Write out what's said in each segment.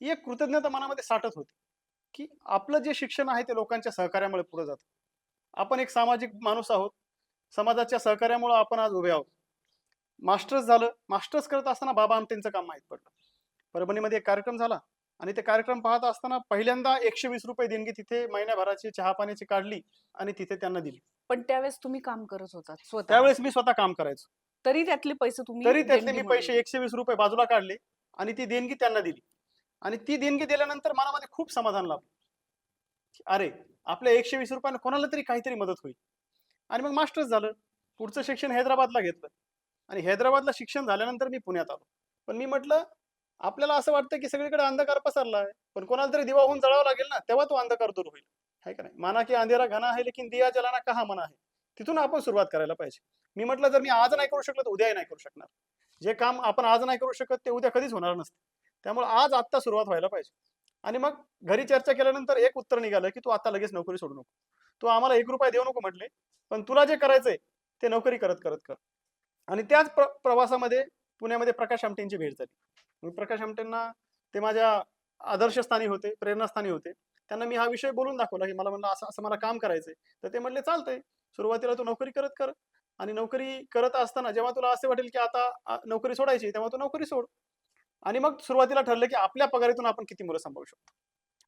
ही एक कृतज्ञता मनामध्ये साठत होती. की आपलं जे शिक्षण आहे ते लोकांच्या सहकार्यामुळे पुढे जातं. आपण एक सामाजिक माणूस आहोत. समाजाच्या सहकार्यामुळे आपण आज उभे आहोत. मास्टर्स झालं मास्टर्स करत असताना बाबा आमटेंचं काम माहीत पडलं. परभणीमध्ये एक कार्यक्रम झाला आणि ते कार्यक्रम पाहत असताना पहिल्यांदा एकशे वीस रुपये देणगी तिथे महिन्याभराची चहा पाण्याची काढली आणि तिथे त्यांना दिली. पण त्यावेळेस तुम्ही काम करत होता स्वतः. त्यावेळेस मी स्वतः काम करायचो. तरी त्यातले पैसे तुम्ही तरी त्यातले मी पैसे एकशे वीस रुपये बाजूला काढले आणि ती देणगी त्यांना दिली. आणि ती देणगी दिल्यानंतर मनामध्ये खूप समाधान लाभलं. अरे आपल्या एकशे वीस रुपयाने कोणाला तरी काहीतरी मदत होईल. आणि मग मास्टर्स झालं. पुढचं शिक्षण हैदराबादला घेतलं. आणि हैदराबादला शिक्षण झाल्यानंतर मी पुण्यात आलो. पण मी म्हटलं आपल्याला असं वाटतं की सगळीकडे अंधकार पसरला आहे पण कोणाला तरी दिवा होऊन जळावं लागेल ना तेव्हा तो अंधकार दूर होईल. आहे का नाही? माना की अंधेरा घना आहे लेकिन दिया जलाना कहा मना आहे तिथून आपण सुरुवात करायला पाहिजे. मी म्हटलं जर मी आज नाही करू शकलो तर उद्याही नाही करू शकणार. जे काम आपण आज नाही करू शकत ते उद्या कधीच होणार नसते. त्यामुळे आज आत्ता सुरुवात व्हायला पाहिजे. आणि मग घरी चर्चा केल्यानंतर एक उत्तर निघालं की तू आता लगेच नोकरी सोडू नको. तू आम्हाला एक रुपया देऊ नको म्हटले पण तुला जे करायचंय ते नोकरी करत करत कर. आणि त्याच प्र प्रवासामध्ये पुण्यामध्ये प्रकाश आमटेंची भेट झाली. मी प्रकाश आमटेंना ते माझ्या आदर्शस्थानी होते प्रेरणास्थानी होते. त्यांना मी हा विषय बोलून दाखवला की मला म्हणलं असं असं मला काम करायचंय. तर ते म्हणले चालतंय. सुरुवातीला तू नोकरी करत कर. आणि नोकरी करत असताना जेव्हा तुला असे वाटेल की आता नोकरी सोडायची तेव्हा तू नोकरी सोड. आणि मग सुरुवातीला ठरलं की आपल्या पगारीतून आपण किती मुलं सांभाळू शकतो.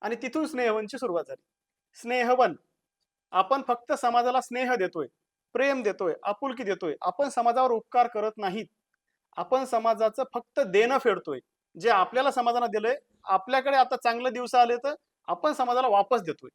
आणि तिथून स्नेहवनची सुरुवात झाली. स्नेहवन आपण फक्त समाजाला स्नेह देतोय प्रेम देतोय आपुलकी देतोय आपण समाजावर उपकार करत नाहीत. आपण समाजाचं फक्त देणं फेडतोय. जे आपल्याला समाजानं दिलंय आपल्याकडे आता चांगले दिवस आले तर आपण समाजाला वापस देतोय.